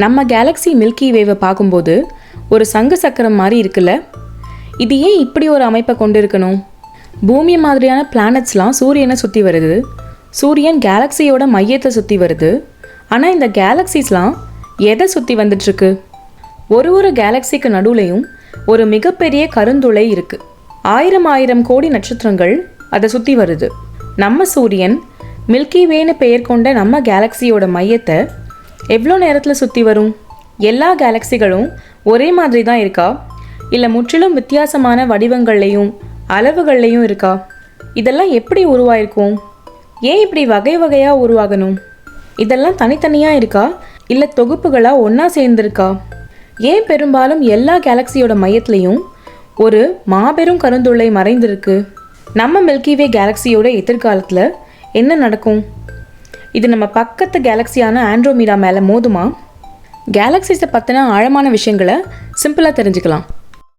நம்ம Galaxy milky வேவை பார்க்கும்போது ஒரு சங்கு சக்கரம் மாதிரி இருக்குல்ல? இது ஏன் இப்படி ஒரு அமைப்பை கொண்டு இருக்கணும் பூமி மாதிரியான பிளானட்ஸ்லாம் சூரியனை சுற்றி வருது. சூரியன் கேலக்ஸியோட மையத்தை சுற்றி வருது. ஆனால் இந்த கேலக்ஸிஸ்லாம் எதை சுற்றி வந்துட்டுருக்கு? ஒரு ஒரு கேலக்ஸிக்கு நடுவுலையும் ஒரு மிகப்பெரிய கருந்துளை இருக்குது ஆயிரம் ஆயிரம் கோடி நட்சத்திரங்கள் அதை சுற்றி வருது. நம்ம சூரியன் மில்கி வேன்னு பெயர் கொண்ட நம்ம கேலக்ஸியோட மையத்தை எவ்வளோ நேரத்தில் சுற்றி வரும்? எல்லா கேலக்ஸிகளும் ஒரே மாதிரி தான் இருக்கா? இல்லை முற்றிலும் வித்தியாசமான வடிவங்கள்லையும் அளவுகள்லையும் இருக்கா? இதெல்லாம் எப்படி உருவாயிருக்கும்? ஏன் இப்படி வகை வகையாக உருவாகணும்? இதெல்லாம் தனித்தனியாக இருக்கா? இல்லை தொகுப்புகளாக ஒன்றா சேர்ந்துருக்கா? ஏன் பெரும்பாலும் எல்லா கேலக்ஸியோட மையத்துலேயும் ஒரு மாபெரும் கருந்துளை மறைந்திருக்கு? நம்ம மில்கிவே கேலக்ஸியோட எதிர்காலத்தில் என்ன நடக்கும்? இது நம்ம பக்கத்து கேலக்ஸியான ஆண்ட்ரோமீடா மேலே மோதுமா? கேலக்ஸிஸை பற்றின ஆழமான விஷயங்களை சிம்பிளாக தெரிஞ்சுக்கலாம்.